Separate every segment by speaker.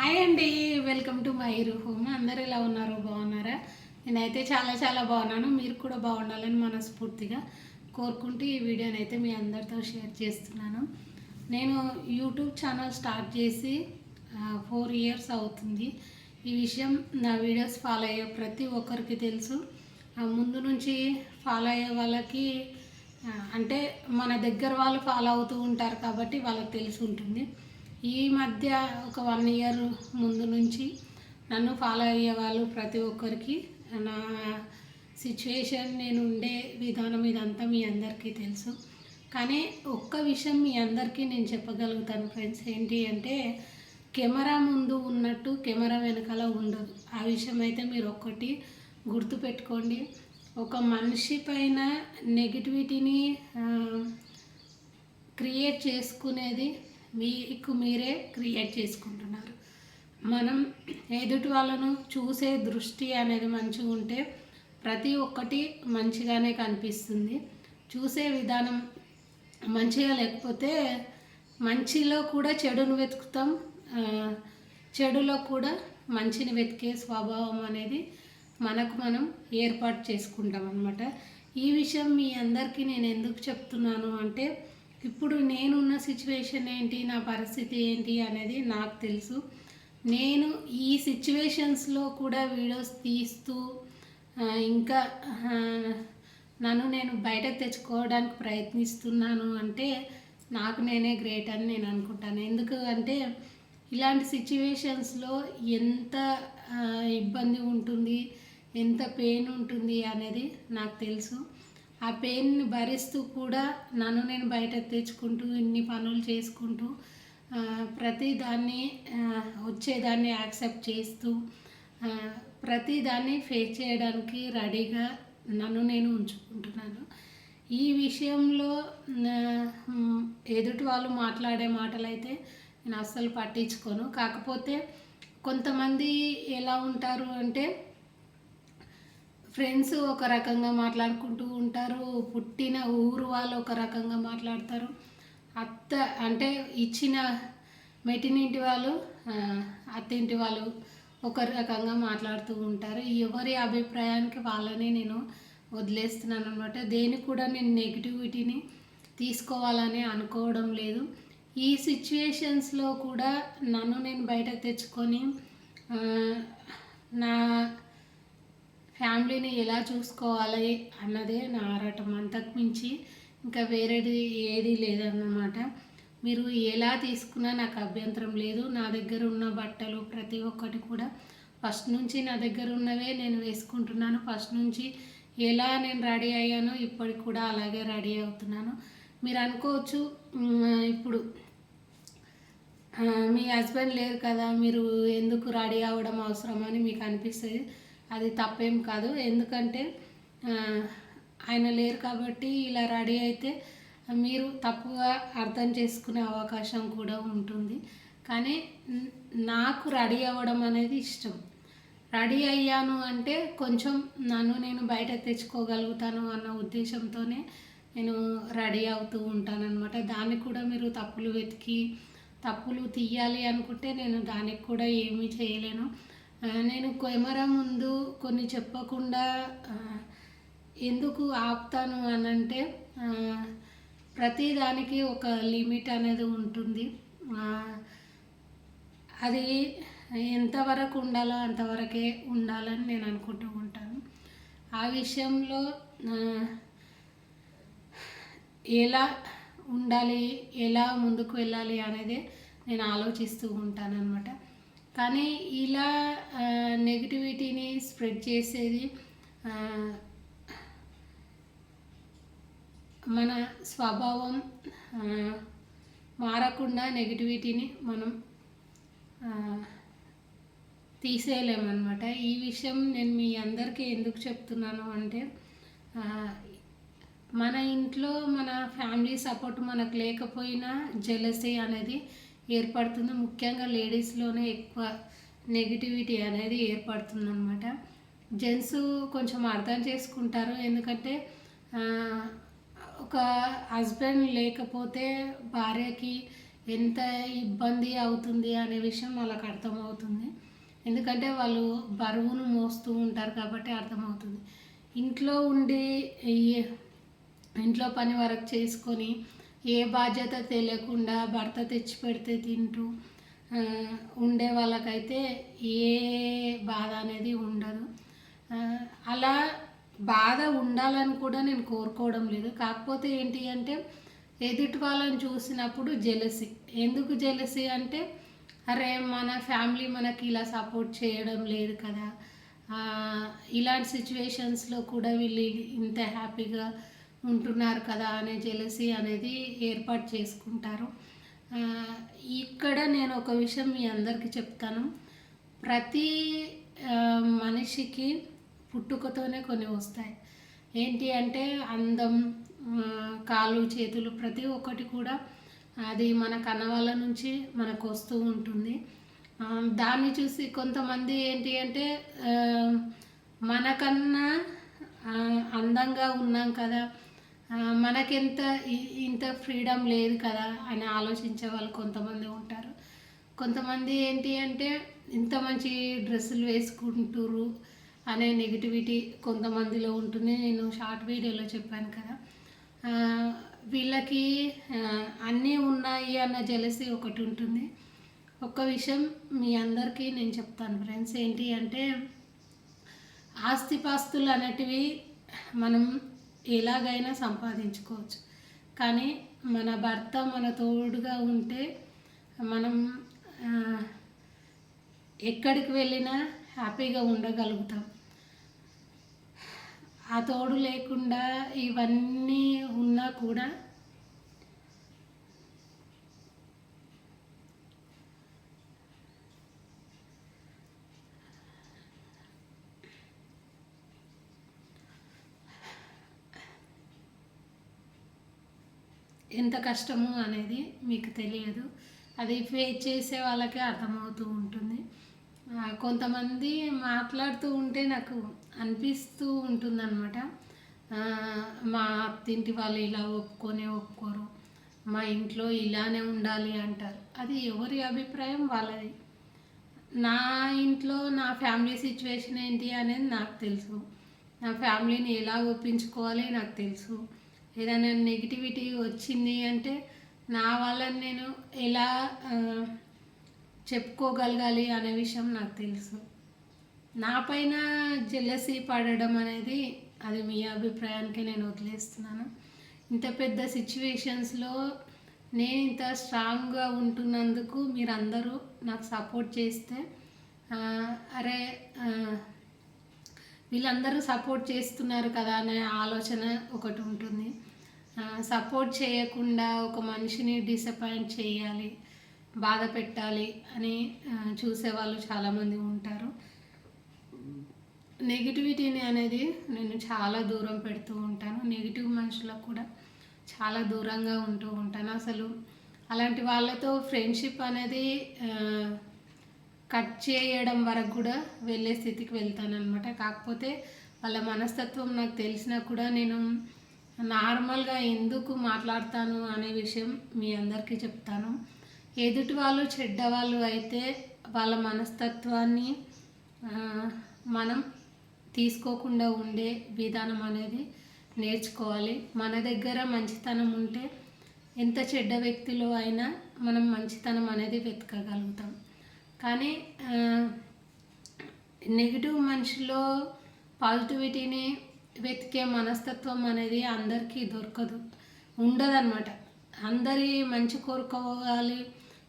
Speaker 1: Hi అండి welcome to మైరు home అందరు ఎలా ఉన్నారు? బాగున్నారా? నేనైతే చాలా చాలా బాగున్నాను. మీరు కూడా బాగుండాలని మనస్ఫూర్తిగా కోరుకుంటూ ఈ వీడియోని అయితే మీ అందరితో షేర్ చేస్తున్నాను. నేను యూట్యూబ్ ఛానల్ స్టార్ట్ చేసి ఫోర్ ఇయర్స్ అవుతుంది. ఈ విషయం నా వీడియోస్ ఫాలో అయ్యే ప్రతి ఒక్కరికి తెలుసు. ముందు నుంచి ఫాలో అయ్యే వాళ్ళకి అంటే మన దగ్గర వాళ్ళు ఫాలో అవుతూ ఉంటారు కాబట్టి వాళ్ళకి తెలిసి ఉంటుంది. ఈ మధ్య ఒక వన్ ఇయర్ ముందు నుంచి నన్ను ఫాలో అయ్యే వాళ్ళు ప్రతి ఒక్కరికి నా సిచ్యువేషన్ నేను ఉండే విధానం ఇదంతా మీ అందరికీ తెలుసు. కానీ ఒక్క విషయం మీ అందరికీ నేను చెప్పగలుగుతాను ఫ్రెండ్స్. ఏంటి అంటే కెమెరా ముందు ఉన్నట్టు కెమెరా వెనకాల ఉండదు. ఆ విషయం అయితే మీరు ఒక్కటి గుర్తుపెట్టుకోండి ఒక మనిషి పైన నెగిటివిటీని క్రియేట్ చేసుకునేది మీకు మీరే క్రియేట్ చేసుకుంటున్నారు. మనం ఎదుటి వాళ్ళను చూసే దృష్టి అనేది మంచిగా ఉంటే ప్రతి ఒక్కటి మంచిగానే కనిపిస్తుంది. చూసే విధానం మంచిగా లేకపోతే మంచిలో కూడా చెడును వెతుకుతాం. చెడులో కూడా మంచిని వెతికే స్వభావం అనేది మనకు మనం ఏర్పాటు చేసుకుంటాం అనమాట ఈ విషయం మీ అందరికీ నేను ఎందుకు చెప్తున్నాను అంటే ఇప్పుడు నేనున్న సిచ్యువేషన్ ఏంటి నా పరిస్థితి ఏంటి అనేది నాకు తెలుసు. నేను ఈ సిచ్యువేషన్స్లో కూడా వీడియోస్ తీస్తూ ఇంకా నన్ను నేను బయటకు తెచ్చుకోవడానికి ప్రయత్నిస్తున్నాను అంటే నాకు నేనే గ్రేట్ అని నేను అనుకుంటాను. ఎందుకు అంటే ఇలాంటి సిచ్యువేషన్స్లో ఎంత ఇబ్బంది ఉంటుంది ఎంత పెయిన్ ఉంటుంది అనేది నాకు తెలుసు. ఆ పెయిన్ని భరిస్తూ కూడా నన్ను నేను బయట తెచ్చుకుంటూ ఇన్ని పనులు చేసుకుంటూ ప్రతిదాన్ని వచ్చేదాన్ని యాక్సెప్ట్ చేస్తూ ప్రతిదాన్ని ఫేస్ చేయడానికి రెడీగా నన్ను నేను ఉంచుకుంటున్నాను. ఈ విషయంలో ఎదుటి వాళ్ళు మాట్లాడే మాటలైతే నేను అస్సలు పట్టించుకోను. కాకపోతే కొంతమంది ఎలా ఉంటారు అంటే ఫ్రెండ్స్ ఒక రకంగా మాట్లాడుకుంటూ ఉంటారు పుట్టిన ఊరు వాళ్ళు ఒక రకంగా మాట్లాడతారు. అత్త అంటే ఇచ్చిన మెట్టినింటి వాళ్ళు అత్తింటి వాళ్ళు ఒక రకంగా మాట్లాడుతూ ఉంటారు. ఎవరి అభిప్రాయానికి వాళ్ళని నేను వదిలేస్తున్నాను అనమాట దేనికి కూడా నేను నెగిటివిటీని తీసుకోవాలని అనుకోవడం లేదు. ఈ సిచ్యువేషన్స్లో కూడా నన్ను నేను బయట తెచ్చుకొని నా ఫ్యామిలీని ఎలా చూసుకోవాలి అన్నదే నా ఆరాటం. అంతకు మించి ఇంకా వేరేది ఏది లేదన్నమాట. మీరు ఎలా తీసుకున్నా నాకు అభ్యంతరం లేదు. నా దగ్గర ఉన్న బట్టలు ప్రతి ఒక్కటి కూడా ఫస్ట్ నుంచి నా దగ్గర ఉన్నవే నేను వేసుకుంటున్నాను. ఫస్ట్ నుంచి ఎలా నేను రెడీ అయ్యానో ఇప్పటికి కూడా అలాగే రెడీ అవుతున్నాను. మీరు అనుకోవచ్చు ఇప్పుడు మీ హస్బెండ్ లేరు కదా మీరు ఎందుకు రెడీ అవ్వడం అవసరం అని మీకు అనిపిస్తుంది. అది తప్పేం కాదు. ఎందుకంటే ఆయన లేరు కాబట్టి ఇలా రెడీ అయితే మీరు తప్పుగా అర్థం చేసుకునే అవకాశం కూడా ఉంటుంది. కానీ నాకు రెడీ అవ్వడం అనేది ఇష్టం. రెడీ అయ్యాను అంటే కొంచెం నన్ను నేను బయట తెచ్చుకోగలుగుతాను అన్న ఉద్దేశంతోనే నేను రెడీ అవుతూ ఉంటానన్నమాట. దానికి కూడా మీరు తప్పులు వెతికి తప్పులు తీయాలి అనుకుంటే నేను దానికి కూడా ఏమీ చేయలేను. నేను కెమెరా ముందు కొన్ని చెప్పకుండా ఎందుకు ఆపుతాను అని అంటే ప్రతిదానికి ఒక లిమిట్ అనేది ఉంటుంది. అది ఎంతవరకు ఉండాలో అంతవరకే ఉండాలని నేను అనుకుంటూ ఉంటాను. ఆ విషయంలో ఎలా ఉండాలి ఎలా ముందుకు వెళ్ళాలి అనేది నేను ఆలోచిస్తూ ఉంటాను అనమాట కానీ ఇలా నెగిటివిటీని స్ప్రెడ్ చేసేది మన స్వభావం మారకుండా నెగిటివిటీని మనం తీసేయలేమన్నమాట. ఈ విషయం నేను మీ అందరికీ ఎందుకు చెప్తున్నాను అంటే మన ఇంట్లో మన ఫ్యామిలీ సపోర్ట్ మనకు లేకపోయినా జెలసీ అనేది ఏర్పడుతుంది. ముఖ్యంగా లేడీస్లోనే ఎక్కువ నెగిటివిటీ అనేది ఏర్పడుతుంది అనమాట జెంట్స్ కొంచెం అర్థం చేసుకుంటారు. ఎందుకంటే ఒక హస్బెండ్ లేకపోతే భార్యకి ఎంత ఇబ్బంది అవుతుంది అనే విషయం వాళ్ళకి అర్థమవుతుంది. ఎందుకంటే వాళ్ళు బరువును మోస్తూ ఉంటారు కాబట్టి అర్థమవుతుంది. ఇంట్లో ఉండి ఇంట్లో పని వరకు చేసుకొని ఏ బాధ్యత తెలియకుండా భర్త తెచ్చి పెడితే తింటూ ఉండే వాళ్ళకైతే ఏ బాధ అనేది ఉండదు. అలా బాధ ఉండాలని కూడా నేను కోరుకోవడం లేదు. కాకపోతే ఏంటి అంటే ఎదుటి వాళ్ళని చూసినప్పుడు జెలసి ఎందుకు జెలసి అంటే అరే మన ఫ్యామిలీ మనకి ఇలా సపోర్ట్ చేయడం లేదు కదా. ఇలాంటి సిచ్యువేషన్స్లో కూడా వీళ్ళు ఇంత హ్యాపీగా ఉంటున్నారు కదా అనే జెలసీ అనేది ఏర్పాటు చేసుకుంటారు. ఇక్కడ నేను ఒక విషయం మీ అందరికీ చెప్తాను. ప్రతి మనిషికి పుట్టుకతోనే కొన్ని వస్తాయి. ఏంటి అంటే అందం కాళ్ళు చేతులు ప్రతి ఒక్కటి కూడా అది మన కన్నవాళ్ళ నుంచి మనకు వస్తూ ఉంటుంది. దాన్ని చూసి కొంతమంది ఏంటి అంటే మనకన్నా అందంగా ఉన్నాం కదా మనకెంత ఇ- ఇంత ఫ్రీడమ్ లేదు కదా అని ఆలోచించే వాళ్ళు కొంతమంది ఉంటారు. కొంతమంది ఏంటి అంటే ఇంత మంచి డ్రెస్సులు వేసుకుంటురు అనే నెగిటివిటీ కొంతమందిలో ఉంటుంది నేను షార్ట్ వీడియోలో చెప్పాను కదా. వీళ్ళకి అన్నీ ఉన్నాయి అన్న జలసి ఒకటి ఉంటుంది. ఒక్క విషయం మీ అందరికీ నేను చెప్తాను ఫ్రెండ్స్ ఏంటి అంటే ఆస్తిపాస్తులు అనేటివి మనం ఎలాగైనా సంపాదించుకోవచ్చు. కానీ మన భర్త మన తోడుగా ఉంటే మనం ఎక్కడికి వెళ్ళినా హ్యాపీగా ఉండగలుగుతాం. ఆ తోడు లేకుండా ఇవన్నీ ఉన్నా కూడా ఎంత కష్టము అనేది మీకు తెలియదు. అది ఫేస్ చేసే వాళ్ళకే అర్థమవుతూ ఉంటుంది. కొంతమంది మాట్లాడుతూ ఉంటే నాకు అనిపిస్తూ ఉంటుందన్నమాట. ఆ, మా అత్తింటి వాళ్ళు ఇలా ఒప్పుకొని ఒప్పుకోరు. మా ఇంట్లో ఇలానే ఉండాలి అంటారు. అది ఎవరి అభిప్రాయం? వాళ్ళది. నా ఇంట్లో నా ఫ్యామిలీ సిచ్యువేషన్ ఏంటి అనేది నాకు తెలుసు. నా ఫ్యామిలీని ఎలా ఒప్పించుకోవాలి నాకు తెలుసు. ఏదైనా నెగిటివిటీ వచ్చింది అంటే నా వల్ల నేను ఎలా చెప్పుకోగలగాలి అనే విషయం నాకు తెలుసు. నా పైన జెలసీ పడడం అనేది అది మీ అభిప్రాయానికి నేను వదిలేస్తున్నాను. ఇంత పెద్ద సిచ్యువేషన్స్లో నేను ఇంత స్ట్రాంగ్గా ఉంటున్నందుకు మీరందరూ నాకు సపోర్ట్ చేస్తే అరే వీళ్ళందరూ సపోర్ట్ చేస్తున్నారు కదా అనే ఆలోచన ఒకటి ఉంటుంది. సపోర్ట్ చేయకుండా ఒక మనిషిని డిసప్పాయింట్ చేయాలి బాధ పెట్టాలి అని చూసేవాళ్ళు చాలామంది ఉంటారు. నెగిటివిటీని అనేది నేను చాలా దూరం పెడుతూ ఉంటాను. నెగిటివ్ మనుషులకు కూడా చాలా దూరంగా ఉంటూ ఉంటాను. అసలు అలాంటి వాళ్ళతో ఫ్రెండ్షిప్ అనేది కట్ చేయడం వరకు కూడా వెళ్ళే స్థితికి వెళ్తాను అనమాట కాకపోతే వాళ్ళ మనస్తత్వం నాకు తెలిసినా కూడా నేను నార్మల్గా ఎందుకు మాట్లాడతాను అనే విషయం మీ అందరికీ చెప్తాను. ఎదుటి వాళ్ళు చెడ్డవాళ్ళు అయితే వాళ్ళ మనస్తత్వాన్ని మనం తీసుకోకుండా ఉండే విధానం అనేది నేర్చుకోవాలి. మన దగ్గర మంచితనం ఉంటే ఎంత చెడ్డ వ్యక్తిలో అయినా మనం మంచితనం అనేది వెతకగలుగుతాం. కానీ నెగిటివ్ మనిషిలో పాజిటివిటీని వెతికే మనస్తత్వం అనేది అందరికీ దొరకదు. ఉండదన్నమాట. అందరి మంచి కోరుకోవాలి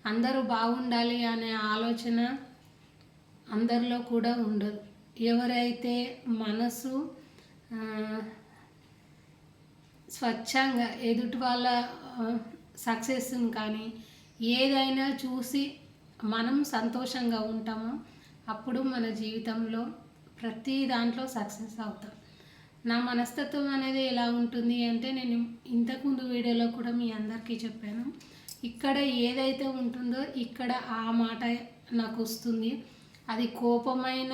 Speaker 1: అందరూ బాగుండాలి అనే ఆలోచన అందరిలో కూడా ఉండదు. ఎవరైతే మనసు స్వచ్ఛంగా ఎదుటి వాళ్ళ సక్సెస్ని కానీ ఏదైనా చూసి మనం సంతోషంగా ఉంటామో అప్పుడు మన జీవితంలో ప్రతి దాంట్లో సక్సెస్ అవుతాం. నా మనస్తత్వం అనేది ఎలా ఉంటుంది అంటే నేను ఇంతకుముందు వీడియోలో కూడా మీ అందరికీ చెప్పాను. ఇక్కడ ఏదైతే ఉంటుందో ఇక్కడ ఆ మాట నాకు వస్తుంది. అది కోపమైన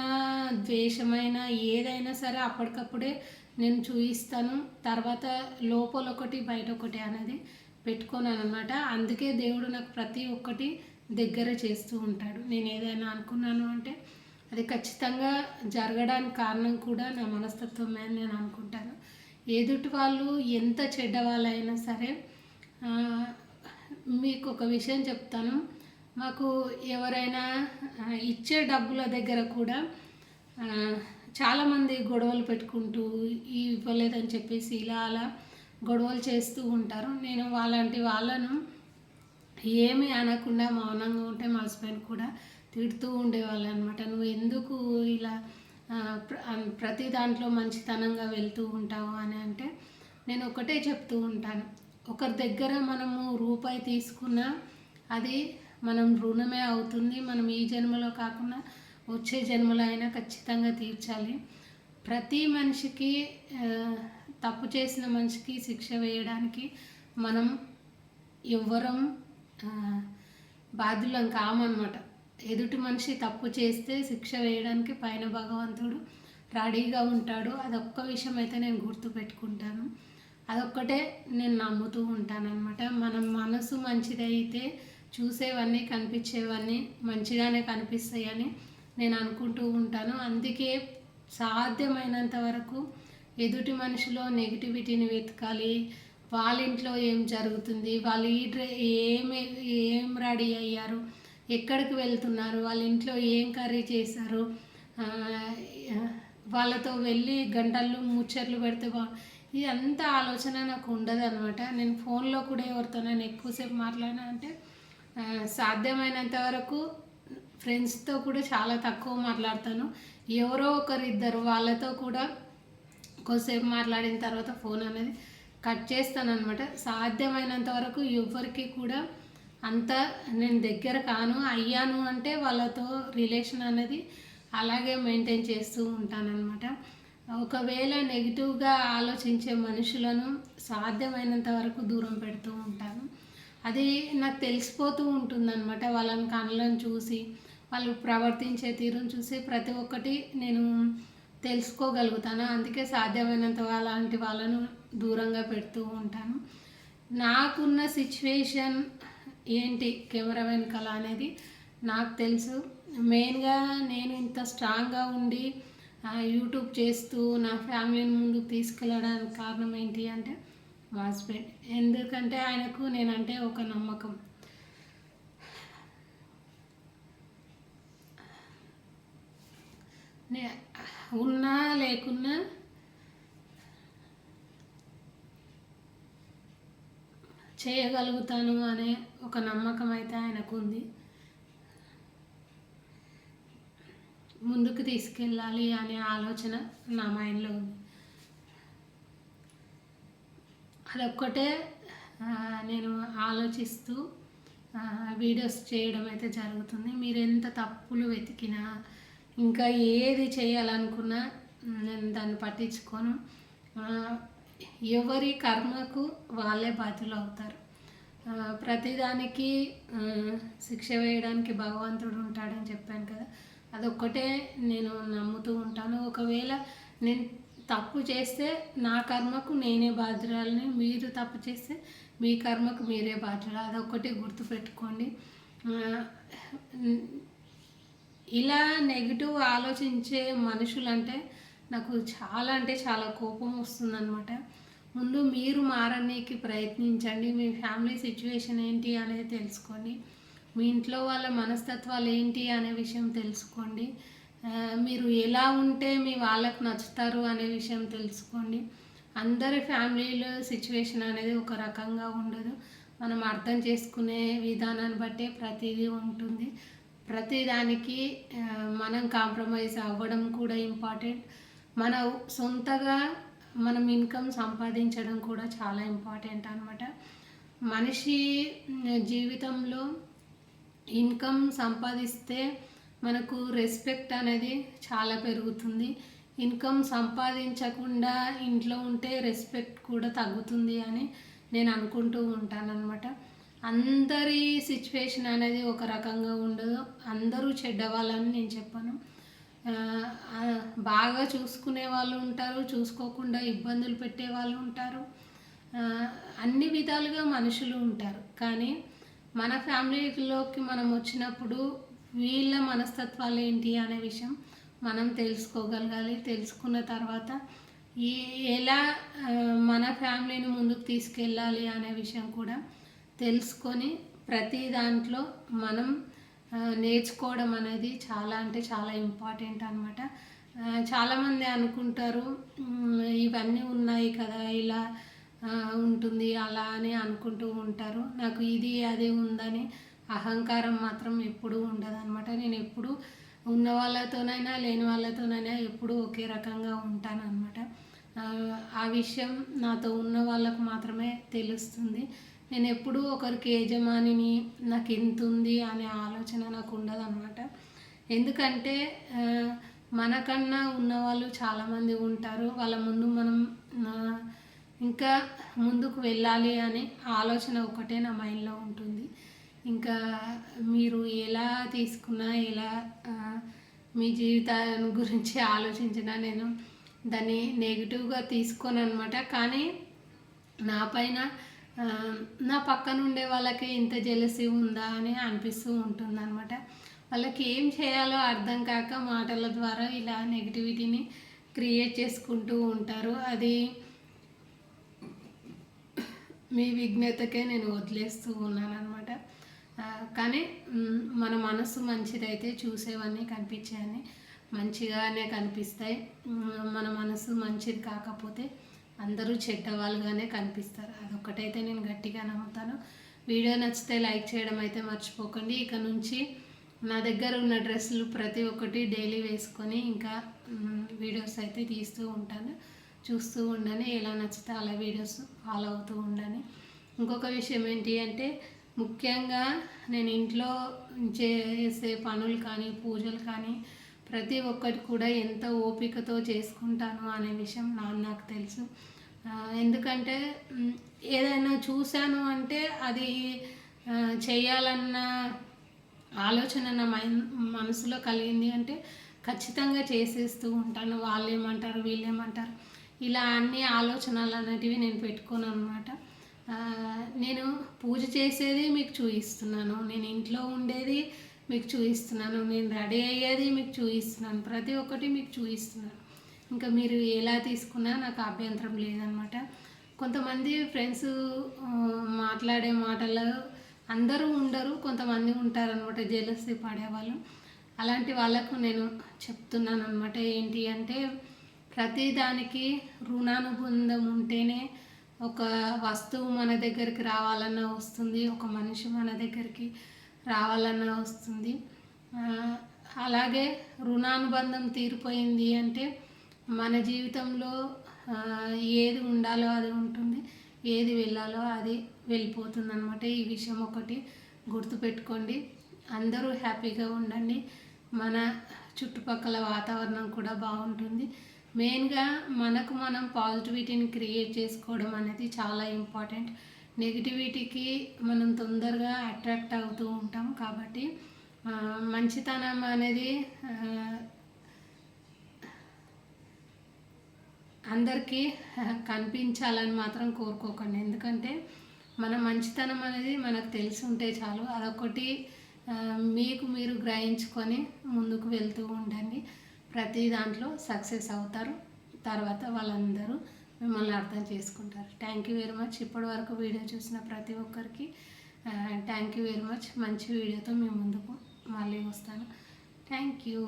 Speaker 1: ద్వేషమైన ఏదైనా సరే అప్పటికప్పుడే నేను చూపిస్తాను తర్వాత లోపల ఒకటి బయట ఒకటి అనేది పెట్టుకున్నాను అనమాట అందుకే దేవుడు నాకు ప్రతి ఒక్కటి దగ్గర చేస్తూ ఉంటాడు. నేను ఏదైనా అనుకున్నాను అంటే అది ఖచ్చితంగా జరగడానికి కారణం కూడా నా మనస్తత్వమే అని నేను అనుకుంటాను. ఎదుటి వాళ్ళు ఎంత చెడ్డ వాళ్ళైనా సరే మీకు ఒక విషయం చెప్తాను. మాకు ఎవరైనా ఇచ్చే డబ్బుల దగ్గర కూడా చాలామంది గొడవలు పెట్టుకుంటూ ఇవ్వలేదని చెప్పేసి ఇలా అలా గొడవలు చేస్తూ ఉంటారు. నేను వాళ్ళంటి వాళ్ళను ఏమీ అనకుండా మౌనంగా ఉంటే మా హస్బెండ్ కూడా తిడుతూ ఉండేవాళ్ళు అనమాట నువ్వు ఎందుకు ఇలా ప్రతి దాంట్లో మంచితనంగా వెళ్తూ ఉంటావు? అని అంటే నేను ఒకటే చెప్తూ ఉంటాను. ఒకరి దగ్గర మనము రూపాయి తీసుకున్నా అది మనం రుణమే అవుతుంది. మనం ఈ జన్మలో కాకుండా వచ్చే జన్మలో అయినా ఖచ్చితంగా తీర్చాలి. ప్రతి మనిషికి తప్పు చేసిన మనిషికి శిక్ష వేయడానికి మనం ఎవ్వరం బాధ్యులం కామన్నమాట. ఎదుటి మనిషి తప్పు చేస్తే శిక్ష వేయడానికి పైన భగవంతుడు రెడీగా ఉంటాడు. అదొక్క విషయం అయితే నేను గుర్తుపెట్టుకుంటాను అదొక్కటే నేను నమ్ముతూ ఉంటాను అనమాట మనం మనసు మంచిదైతే చూసేవన్నీ కనిపించేవన్నీ మంచిగానే కనిపిస్తాయని నేను అనుకుంటూ ఉంటాను. అందుకే సాధ్యమైనంత వరకు ఎదుటి మనిషిలో నెగిటివిటీని వెతకాలి. వాళ్ళ ఇంట్లో ఏం జరుగుతుంది? వాళ్ళు ఈ డ్రె ఏమి ఏం రెడీ అయ్యారు? ఎక్కడికి వెళ్తున్నారు? వాళ్ళ ఇంట్లో ఏం కర్రీ చేశారు? వాళ్ళతో వెళ్ళి గంటలు ముచ్చట్లు పెడితే బా ఇదంతా ఆలోచన నాకు ఉండదు అనమాట నేను ఫోన్లో కూడా ఎవరితో నేను ఎక్కువసేపు మాట్లాడినా అంటే సాధ్యమైనంత వరకు ఫ్రెండ్స్తో కూడా చాలా తక్కువ మాట్లాడతాను. ఎవరో ఒకరిద్దరు వాళ్ళతో కూడా కొద్దిసేపు మాట్లాడిన తర్వాత ఫోన్ అనేది కట్ చేస్తాను అనమాట సాధ్యమైనంత వరకు ఎవరికి కూడా అంత నేను దగ్గర కాను అయ్యాను అంటే వాళ్ళతో రిలేషన్ అనేది అలాగే మెయింటైన్ చేస్తూ ఉంటానన్నమాట. ఒకవేళ నెగిటివ్గా ఆలోచించే మనుషులను సాధ్యమైనంత వరకు దూరం పెడుతూ ఉంటాను. అది నాకు తెలిసిపోతూ ఉంటుందన్నమాట. వాళ్ళని కళ్ళను చూసి వాళ్ళు ప్రవర్తించే తీరును చూసి ప్రతి ఒక్కటి నేను తెలుసుకోగలుగుతాను. అందుకే సాధ్యమైనంత అలాంటి వాళ్ళను దూరంగా పెడుతూ ఉంటాను. నాకున్న సిచ్యువేషన్ ఏంటి కెమెరా వెనకాల అనేది? నాకు తెలుసు. మెయిన్గా నేను ఇంత స్ట్రాంగ్గా ఉండి ఆ, యూట్యూబ్ చేస్తూ నా ఫ్యామిలీని ముందుకు తీసుకెళ్ళడానికి కారణం ఏంటి అంటే మా ఎందుకంటే ఆయనకు నేనంటే ఒక నమ్మకం. నే ఉన్నా లేకున్నా చేయగలుగుతాను అనే ఒక నమ్మకం అయితే ఆయనకు ఉంది ముందుకు తీసుకెళ్ళాలి అనే ఆలోచన నా మైండ్లో ఉంది. అదొక్కటే నేను ఆలోచిస్తూ వీడియోస్ చేయడం అయితే జరుగుతుంది. మీరు ఎంత తప్పులు వెతికినా ఇంకా ఏది చేయాలనుకున్నా నేను దాన్ని పట్టించుకోను. ఎవరి కర్మకు వాళ్ళే బాధ్యులు అవుతారు. ప్రతిదానికి శిక్ష వేయడానికి భగవంతుడు ఉంటాడని చెప్పాను కదా. అదొక్కటే నేను నమ్ముతూ ఉంటాను. ఒకవేళ నేను తప్పు చేస్తే నా కర్మకు నేనే బాధ్యురాలని మీరు తప్పు చేస్తే మీ కర్మకు మీరే బాధ్యులు అదొక్కటి గుర్తుపెట్టుకోండి. పెట్టుకోండి ఇలా నెగిటివ్ ఆలోచించే మనుషులంటే నాకు చాలా అంటే చాలా కోపం వస్తుందన్నమాట. ముందు మీరు మారనీకి ప్రయత్నించండి. మీ ఫ్యామిలీ సిచ్యువేషన్ ఏంటి అనేది తెలుసుకోండి మీ ఇంట్లో వాళ్ళ మనస్తత్వాలు ఏంటి అనే విషయం తెలుసుకోండి మీరు ఎలా ఉంటే మీ వాళ్ళకు నచ్చుతారు అనే విషయం తెలుసుకోండి అందరి ఫ్యామిలీలో సిచ్యువేషన్ అనేది ఒక రకంగా ఉండదు. మనం అర్థం చేసుకునే విధానాన్ని బట్టే ప్రతిదీ ఉంటుంది. ప్రతిదానికి మనం కాంప్రమైజ్ అవ్వడం కూడా ఇంపార్టెంట్. మన సొంతగా మనం ఇన్కమ్ సంపాదించడం కూడా చాలా ఇంపార్టెంట్ అనమాట మనిషి జీవితంలో ఇన్కమ్ సంపాదిస్తే మనకు రెస్పెక్ట్ అనేది చాలా పెరుగుతుంది. ఇన్కమ్ సంపాదించకుండా ఇంట్లో ఉంటే రెస్పెక్ట్ కూడా తగ్గుతుంది అని నేను అనుకుంటూ ఉంటానన్నమాట. అందరి సిచ్యువేషన్ అనేది ఒక రకంగా ఉండదు. అందరూ చెడ్డవాళ్ళని నేను చెప్పాను. బాగా చూసుకునే వాళ్ళు ఉంటారు చూసుకోకుండా ఇబ్బందులు పెట్టే వాళ్ళు ఉంటారు. అన్ని విధాలుగా మనుషులు ఉంటారు. కానీ మన ఫ్యామిలీలోకి మనం వచ్చినప్పుడు వీళ్ళ మనస్తత్వాలు ఏంటి అనే విషయం మనం తెలుసుకోగలగాలి. తెలుసుకున్న తర్వాత ఈ ఎలా మన ఫ్యామిలీని ముందుకు తీసుకెళ్ళాలి అనే విషయం కూడా తెలుసుకొని ప్రతి దాంట్లో మనం నేర్చుకోవడం అనేది చాలా అంటే చాలా ఇంపార్టెంట్ అనమాట చాలామంది అనుకుంటారు ఇవన్నీ ఉన్నాయి కదా ఇలా ఉంటుంది అలా అని అనుకుంటూ ఉంటారు. నాకు ఇది అది ఉందని అహంకారం మాత్రం ఎప్పుడూ ఉండదు అనమాట నేను ఎప్పుడు ఉన్న వాళ్ళతోనైనా లేని వాళ్ళతోనైనా ఎప్పుడూ ఒకే రకంగా ఉంటాను అనమాట ఆ విషయం నాతో ఉన్న వాళ్ళకు మాత్రమే తెలుస్తుంది. నేను ఎప్పుడూ ఒకరికి యజమానిని నాకు ఇంత ఉంది అనే ఆలోచన నాకు ఉండదు అనమాట ఎందుకంటే మనకన్నా ఉన్నవాళ్ళు చాలామంది ఉంటారు. వాళ్ళ ముందు మనం ఇంకా ముందుకు వెళ్ళాలి అనే ఆలోచన ఒకటే నా మైండ్లో ఉంటుంది. ఇంకా మీరు ఎలా తీసుకున్నా ఎలా మీ జీవితాన్ని గురించి ఆలోచించినా నేను దాన్ని నెగిటివ్గా తీసుకోను అనమాట కానీ నా పైన నా పక్కన ఉండే వాళ్ళకి ఇంత జెలసీ ఉందా అని అనిపిస్తూ ఉంటుంది అనమాట వాళ్ళకి ఏం చేయాలో అర్థం కాక మాటల ద్వారా ఇలా నెగిటివిటీని క్రియేట్ చేసుకుంటూ ఉంటారు. అది మీ విఘ్నతకే నేను వదిలేస్తూ ఉన్నాను అనమాట కానీ మన మనసు మంచిదైతే చూసేవన్నీ కనిపించాయని మంచిగానే కనిపిస్తాయి. మన మనసు మంచిది కాకపోతే అందరూ చెడ్డవాళ్ళుగానే కనిపిస్తారు. అదొక్కటైతే నేను గట్టిగా నమ్ముతాను. వీడియో నచ్చితే లైక్ చేయడం అయితే మర్చిపోకండి. ఇక నుంచి నా దగ్గర ఉన్న డ్రెస్సులు ప్రతి ఒక్కటి డైలీ వేసుకొని ఇంకా వీడియోస్ అయితే తీస్తూ ఉంటాను. చూస్తూ ఉండని ఎలా నచ్చితే అలా వీడియోస్ ఫాలో అవుతూ ఉండని ఇంకొక విషయం ఏంటి అంటే ముఖ్యంగా నేను ఇంట్లో చేసే పనులు కానీ పూజలు కానీ ప్రతి ఒక్కటి కూడా ఎంత ఓపికతో చేసుకుంటాను అనే విషయం నా నాకు తెలుసు. ఎందుకంటే ఏదైనా చూశాను అంటే అది చేయాలన్న ఆలోచన నా మైన్ మనసులో కలిగింది అంటే ఖచ్చితంగా చేసేస్తూ ఉంటాను. వాళ్ళు ఏమంటారు వీళ్ళు ఏమంటారు ఇలా అన్ని ఆలోచనలు అనేటివి నేను పెట్టుకోను అనమాట నేను పూజ చేసేది మీకు చూపిస్తున్నాను. నేను ఇంట్లో ఉండేది మీకు చూపిస్తున్నాను నేను రెడీ అయ్యేది మీకు చూపిస్తున్నాను ప్రతి ఒక్కటి మీకు చూపిస్తున్నాను. ఇంకా మీరు ఎలా తీసుకున్నా నాకు అభ్యంతరం లేదనమాట. కొంతమంది ఫ్రెండ్స్ మాట్లాడే మాటలు అందరూ ఉండరు కొంతమంది ఉంటారనమాట జెలసీ పడేవాళ్ళు. అలాంటి వాళ్ళకు నేను చెప్తున్నాను అనమాట ఏంటి అంటే ప్రతి దానికి రుణానుబంధం ఉంటేనే ఒక వస్తువు మన దగ్గరికి రావాలన్నా వస్తుంది ఒక మనిషి మన దగ్గరికి రావాలన్నా వస్తుంది. అలాగే రుణానుబంధం తీరిపోయింది అంటే మన జీవితంలో ఏది ఉండాలో అది ఉంటుంది ఏది వెళ్ళాలో అది వెళ్ళిపోతుంది అనమాట ఈ విషయం ఒకటి గుర్తుపెట్టుకోండి. అందరూ హ్యాపీగా ఉండండి. మన చుట్టుపక్కల వాతావరణం కూడా బాగుంటుంది. మెయిన్గా మనకు మనం పాజిటివిటీని క్రియేట్ చేసుకోవడం అనేది చాలా ఇంపార్టెంట్. నెగిటివిటీకి మనం తొందరగా అట్రాక్ట్ అవుతూ ఉంటాం కాబట్టి మంచితనం అనేది అందరికీ కనిపించాలని మాత్రం కోరుకోకండి. ఎందుకంటే మన మంచితనం అనేది మనకు తెలిసి ఉంటే చాలు. అదొకటి మీకు మీరు గ్రహించుకొని ముందుకు వెళ్తూ ఉండండి. ప్రతి దాంట్లో సక్సెస్ అవుతారు. తర్వాత వాళ్ళందరూ మిమ్మల్ని అర్థం చేసుకుంటారు. థ్యాంక్ యూ వెరీ మచ్ ఇప్పటి వరకు వీడియో చూసిన ప్రతి ఒక్కరికి థ్యాంక్ యూ వెరీ మచ్ మంచి వీడియోతో మీ ముందుకు మళ్ళీ వస్తాను. Thank you